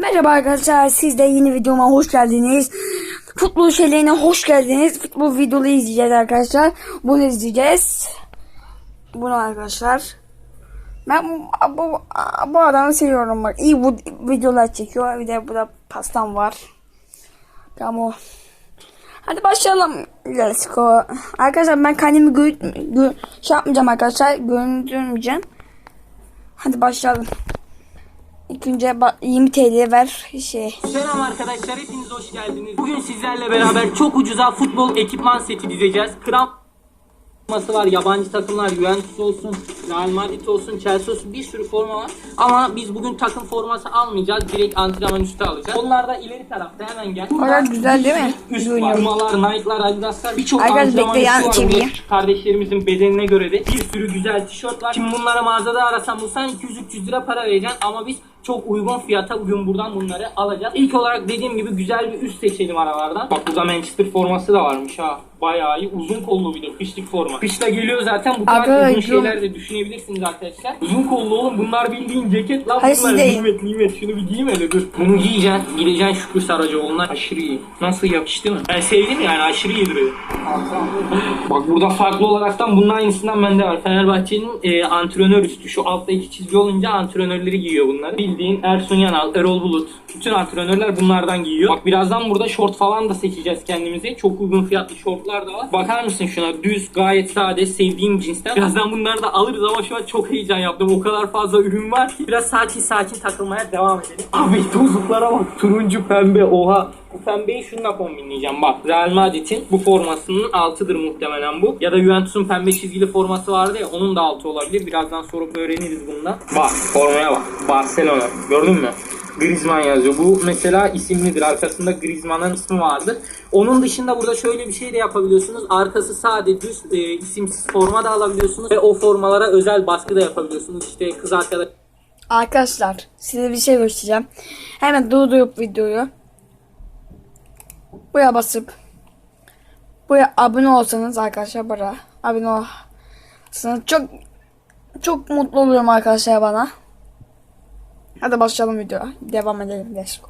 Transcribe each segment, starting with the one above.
Merhaba arkadaşlar siz de yeni videoma hoş geldiniz. Futbol şeylerine hoş geldiniz. Futbol videoları izleyeceğiz arkadaşlar. Bunu izleyeceğiz. Bunu arkadaşlar. Ben bu, bu, bu adamı seviyorum bak. İyi bu videolar çekiyor. Bir de burada pastam var. Tamam. Hadi başlayalım. Let's go. Arkadaşlar ben kendimi gö gö şey yapmayacağım arkadaşlar. Görüntülemeyeceğim. Hadi başlayalım. İlk önce ba- 20 TL ver şey. Selam arkadaşlar hepiniz hoş geldiniz. Bugün sizlerle beraber çok ucuza futbol ekipman seti dizeceğiz. Kramp forması var. Yabancı takımlar Juventus olsun, Real Madrid olsun, Chelsea olsun bir sürü forma var. Ama biz bugün takım forması almayacağız. Direkt antrenman üstü alacağız. Onlar da ileri tarafta hemen gel. Onlar güzel değil mi? Üst var. Formalar, Nike'lar, Adidas'lar birçok antrenman üstü var. Kardeşlerimizin bedenine göre de bir sürü güzel tişört var. Şimdi bunlara mağazada arasan bulsan 200-300 lira para vereceksin ama biz çok uygun fiyata bugün buradan bunları alacağız. İlk olarak dediğim gibi güzel bir üst seçelim aralardan. Bak burada Manchester forması da varmış ha. Bayağı iyi uzun kollu bir de kışlık forma. Kışta geliyor zaten bu kadar Arkadaşlar, uzun şeyler de düşünebilirsiniz arkadaşlar. Uzun kollu oğlum bunlar bildiğin ceket lan Hayır, bunlar siz deyin. nimet nimet şunu bir giyeyim hele dur. Bunu giyeceksin gideceksin Şükrü Saracoğlu'na aşırı iyi. Nasıl yakıştı mı? Ben sevdim yani aşırı iyi duruyor. Bak burada farklı olaraktan bunun aynısından bende var. Fenerbahçe'nin e, antrenör üstü. Şu altta iki çizgi olunca antrenörleri giyiyor bunları. Bildiğin Ersun Yanal, Erol Bulut. Bütün antrenörler bunlardan giyiyor. Bak birazdan burada şort falan da seçeceğiz kendimize. Çok uygun fiyatlı şortlar da var. Bakar mısın şuna? Düz, gayet sade, sevdiğim cinsten. Birazdan bunları da alırız ama şu an çok heyecan yaptım. O kadar fazla ürün var ki. Biraz sakin sakin takılmaya devam edelim. Abi tozluklara bak. Turuncu pembe. Oha. Bu pembeyi şununla kombinleyeceğim bak. Real Madrid'in bu formasının altıdır muhtemelen bu. Ya da Juventus'un pembe çizgili forması vardı ya onun da altı olabilir. Birazdan sorup öğreniriz bunda. Bak formaya bak. Barcelona. Gördün mü? Griezmann yazıyor. Bu mesela isimlidir. Arkasında Griezmann'ın ismi vardır. Onun dışında burada şöyle bir şey de yapabiliyorsunuz. Arkası sade düz e, isimsiz forma da alabiliyorsunuz. Ve o formalara özel baskı da yapabiliyorsunuz. İşte kız arkadaş Arkadaşlar size bir şey göstereceğim. Hemen durdurup videoyu. Buraya basıp buraya abone olsanız arkadaşlar bana abone olsanız çok çok mutlu olurum arkadaşlar bana. Hadi başlayalım videoya. Devam edelim. Let's go.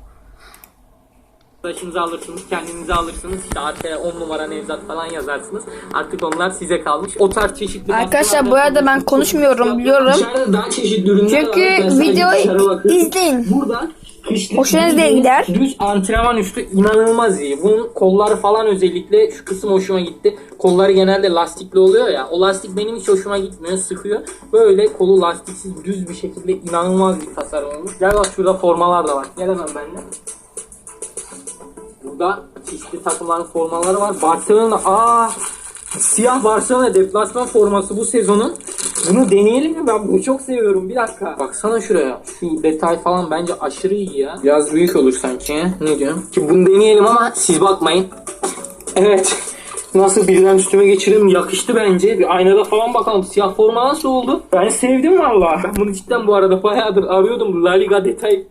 Arkadaşınızı alırsınız, kendinizi alırsınız. İşte arkaya 10 numara Nevzat falan yazarsınız. Artık onlar size kalmış. O tarz çeşitli Arkadaşlar, bu arada ben konuşmuyorum, biliyorum. Dışarıda daha çeşitli ürünler Çünkü var. Sadece videoyu dışarı izleyin. Burada kışlık Hoşunuza da gider. Düz antrenman üstü inanılmaz iyi. Bunun kolları falan özellikle şu kısım hoşuma gitti. Kolları genelde lastikli oluyor ya. O lastik benim hiç hoşuma gitmiyor. Sıkıyor. Böyle kolu lastiksiz düz bir şekilde inanılmaz bir tasarım olmuş. Gel bak şurada formalar da var. Gel hemen benimle. Burada çeşitli takımların formaları var. Barcelona aa siyah Barcelona deplasman forması bu sezonun. Bunu deneyelim mi? Ben bunu çok seviyorum. Bir dakika. Baksana şuraya. Şu detay falan bence aşırı iyi ya. Biraz büyük olur sanki. Ne diyorsun? Ki bunu deneyelim ama siz bakmayın. Evet. Nasıl birden üstüme geçirelim yakıştı bence. Bir aynada falan bakalım. Siyah forma nasıl oldu? Ben sevdim valla. Ben bunu cidden bu arada bayağıdır arıyordum. La Liga detay